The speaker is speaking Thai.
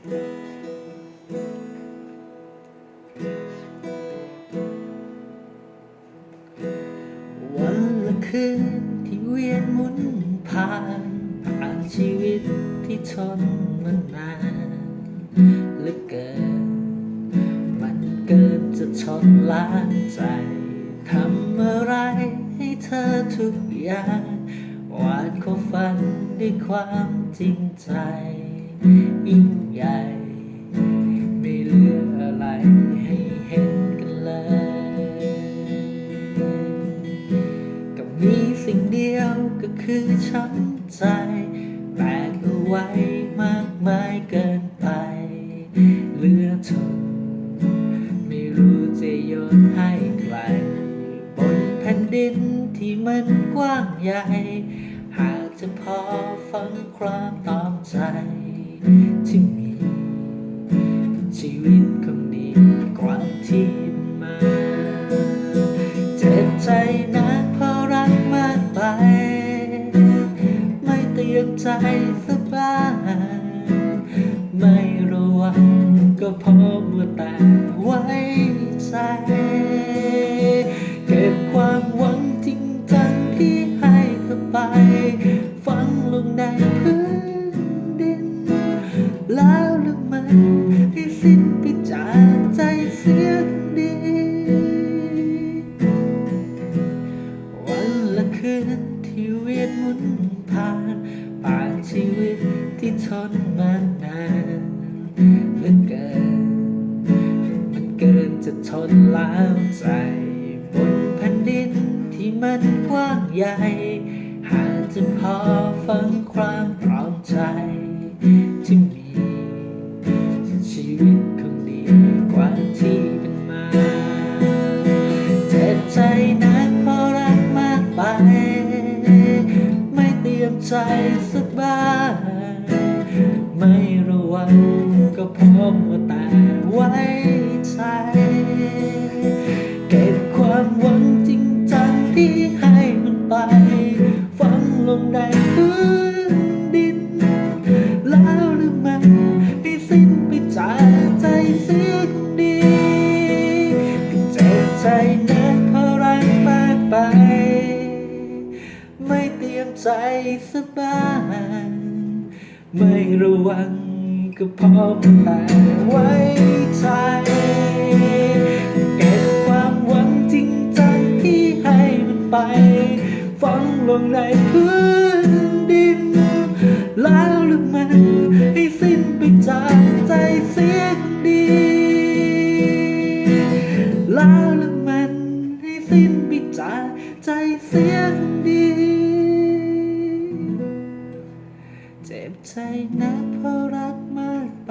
วันละคืนที่เวียนหมุนผ่านผ่านชีวิตที่ทนมานานเหลือเกิน มันเกินจะทนล้างใจทำอะไรให้เธอทุกอย่างวาดความฝันด้วยความจริงใจ ยิ่งใหญ่ ไม่เหลืออะไรให้เห็นกันเลย ก็มีสิ่งเดียวก็คือช้ำใจแบกเอาไว้มากมายเกินไป เหลือทนไม่รู้จะโยนให้ใครบนแผ่นดินที่มันกว้างใหญ่ ชีวิตคงดีกว่าที่เป็นมา เจ็บใจนะเพราะรักมากไป ไม่เตรียมใจสบายไม่ระวังก็เพราะมัวแต่ไว้ใจ นที่เวียนหมุนผ่านผ่านชีวิตที่ทนมานานเหลือเกิน มันเกินจะทนแล้วใจ บนแผ่นดินที่มันกว้างใหญ่ หากจะพอฟังความ ใจสักบ้างไม่ระวังก็เพราะมัวแต่ไว้ใจ เก็บความหวังจริงจังที่ให้มันไป ฝังลงใน ใจสบางไม่ระวังก็พราะมันแต่ไว้ใจ เก็บความหวังจริงจังที่ให้มันไป ฝังลงในพื้นดิน แล้วหรือมันให้สิ้นไปจากใจเสียคนดี แล้วหรือมันให้สิ้นไปจากใจเสียคนดี เจ็บใจนะเพราะรักมากไป